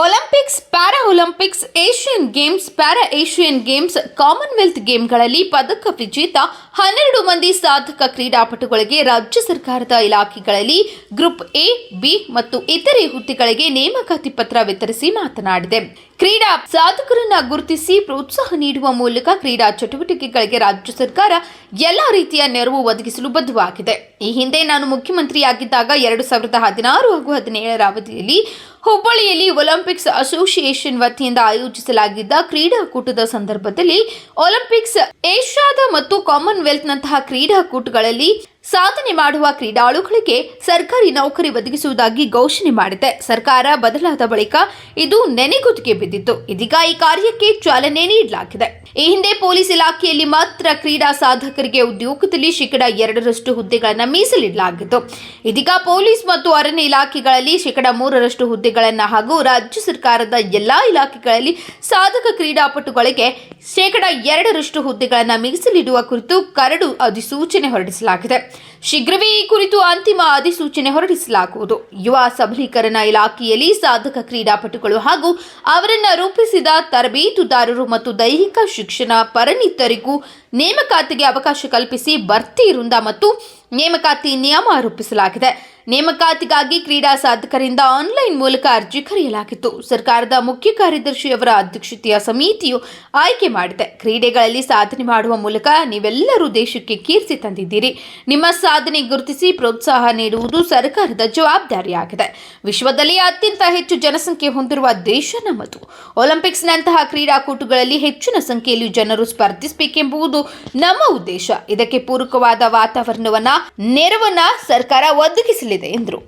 Olympics para Olympics Asian Games para Asian Games Commonwealth ಗೇಮ್ಗಳಲ್ಲಿ ಪದಕ ವಿಜೇತ ಹನ್ನೆರಡು ಮಂದಿ ಸಾಧಕ ಕ್ರೀಡಾಪಟುಗಳಿಗೆ ರಾಜ್ಯ ಸರ್ಕಾರದ ಇಲಾಖೆಗಳಲ್ಲಿ ಗ್ರೂಪ್ ಎ ಬಿ ಮತ್ತು ಇತರೆ ಹುದ್ದೆಗಳಿಗೆ ನೇಮಕಾತಿ ಪತ್ರ ವಿತರಿಸಿ ಮಾತನಾಡಿದೆ. ಕ್ರೀಡಾ ಸಾಧಕರನ್ನು ಗುರುತಿಸಿ ಪ್ರೋತ್ಸಾಹ ನೀಡುವ ಮೂಲಕ ಕ್ರೀಡಾ ಚಟುವಟಿಕೆಗಳಿಗೆ ರಾಜ್ಯ ಸರ್ಕಾರ ಎಲ್ಲ ರೀತಿಯ ನೆರವು ಒದಗಿಸಲು ಬದ್ಧವಾಗಿದೆ. ಈ ಹಿಂದೆ ನಾನು ಮುಖ್ಯಮಂತ್ರಿಯಾಗಿದ್ದಾಗ ಎರಡು ಸಾವಿರದ ಹದಿನಾರು ಹಾಗೂ ಹದಿನೇಳರ ಅವಧಿಯಲ್ಲಿ ಹುಬ್ಬಳ್ಳಿಯಲ್ಲಿ ಒಲಿಂಪಿಕ್ಸ್ ಅಸೋಸಿಯೇಷನ್ ವತಿಯಿಂದ ಆಯೋಜಿಸಲಾಗಿದ್ದ ಕ್ರೀಡಾಕೂಟದ ಸಂದರ್ಭದಲ್ಲಿ ಒಲಿಂಪಿಕ್ಸ್ ಏಷ್ಯಾದ ಮತ್ತು ಕಾಮನ್ವೆಲ್ತ್ನಂತಹ ಕ್ರೀಡಾಕೂಟಗಳಲ್ಲಿ ಸಾಧನೆ ಮಾಡುವ ಕ್ರೀಡಾಳುಗಳಿಗೆ ಸರ್ಕಾರಿ ನೌಕರಿ ಒದಗಿಸುವುದಾಗಿ ಘೋಷಣೆ ಮಾಡಿದೆ. ಸರ್ಕಾರ ಬದಲಾದ ಬಳಿಕ ಇದು ನೆನೆಗುದಿಗೆ ಬಿದ್ದಿತ್ತು. ಇದೀಗ ಈ ಕಾರ್ಯಕ್ಕೆ ಚಾಲನೆ ನೀಡಲಾಗಿದೆ. ಈ ಹಿಂದೆ ಪೊಲೀಸ್ ಇಲಾಖೆಯಲ್ಲಿ ಮಾತ್ರ ಕ್ರೀಡಾ ಸಾಧಕರಿಗೆ ಉದ್ಯೋಗದಲ್ಲಿ ಶೇಕಡ ಎರಡರಷ್ಟು ಹುದ್ದೆಗಳನ್ನು ಮೀಸಲಿಡಲಾಗಿತ್ತು. ಇದೀಗ ಪೊಲೀಸ್ ಮತ್ತು ಅರಣ್ಯ ಇಲಾಖೆಗಳಲ್ಲಿ ಶೇಕಡ ಮೂರರಷ್ಟು ಹುದ್ದೆಗಳನ್ನು ಹಾಗೂ ರಾಜ್ಯ ಸರ್ಕಾರದ ಎಲ್ಲಾ ಇಲಾಖೆಗಳಲ್ಲಿ ಸಾಧಕ ಕ್ರೀಡಾಪಟುಗಳಿಗೆ ಶೇಕಡ ಎರಡರಷ್ಟು ಹುದ್ದೆಗಳನ್ನು ಮೀಸಲಿಡುವ ಕುರಿತು ಕರಡು ಅಧಿಸೂಚನೆ ಹೊರಡಿಸಲಾಗಿದೆ. ಶೀಘ್ರವೇ ಈ ಕುರಿತು ಅಂತಿಮ ಅಧಿಸೂಚನೆ ಹೊರಡಿಸಲಾಗುವುದು. ಯುವ ಸಬಲೀಕರಣ ಇಲಾಖೆಯಲ್ಲಿ ಸಾಧಕ ಕ್ರೀಡಾಪಟುಗಳು ಹಾಗೂ ಅವರನ್ನು ರೂಪಿಸಿದ ತರಬೇತುದಾರರು ಮತ್ತು ದೈಹಿಕ ಶಿಕ್ಷಣ ಪರಿಣಿತರಿಗೂ ನೇಮಕಾತಿಗೆ ಅವಕಾಶ ಕಲ್ಪಿಸಿ ಭರ್ತಿ ವೃಂದ ಮತ್ತು ನೇಮಕಾತಿ ನಿಯಮ ರೂಪಿಸಲಾಗಿದೆ. ನೇಮಕಾತಿಗಾಗಿ ಕ್ರೀಡಾ ಸಾಧಕರಿಂದ ಆನ್ಲೈನ್ ಮೂಲಕ ಅರ್ಜಿ ಕರೆಯಲಾಗಿತ್ತು. ಸರ್ಕಾರದ ಮುಖ್ಯ ಕಾರ್ಯದರ್ಶಿಯವರ ಅಧ್ಯಕ್ಷತೆಯ ಸಮಿತಿಯು ಆಯ್ಕೆ ಮಾಡಿದೆ. ಕ್ರೀಡೆಗಳಲ್ಲಿ ಸಾಧನೆ ಮಾಡುವ ಮೂಲಕ ನೀವೆಲ್ಲರೂ ದೇಶಕ್ಕೆ ಕೀರ್ತಿ ತಂದಿದ್ದೀರಿ. ನಿಮ್ಮ ಸಾಧನೆ ಗುರುತಿಸಿ ಪ್ರೋತ್ಸಾಹ ನೀಡುವುದು ಸರ್ಕಾರದ ಜವಾಬ್ದಾರಿಯಾಗಿದೆ. ವಿಶ್ವದಲ್ಲಿ ಅತ್ಯಂತ ಹೆಚ್ಚು ಜನಸಂಖ್ಯೆ ಹೊಂದಿರುವ ದೇಶ ನಮ್ಮದು. ಒಲಿಂಪಿಕ್ಸ್ನಂತಹ ಕ್ರೀಡಾಕೂಟಗಳಲ್ಲಿ ಹೆಚ್ಚಿನ ಸಂಖ್ಯೆಯಲ್ಲಿ ಜನರು ಸ್ಪರ್ಧಿಸಬೇಕೆಂಬುದು ನಮ್ಮ ಉದ್ದೇಶ. ಇದಕ್ಕೆ ಪೂರಕವಾದ ವಾತಾವರಣವನ್ನ ನೆರವನ್ನ ಸರ್ಕಾರ ಒದಗಿಸಲಿದೆ ಎಂದರು.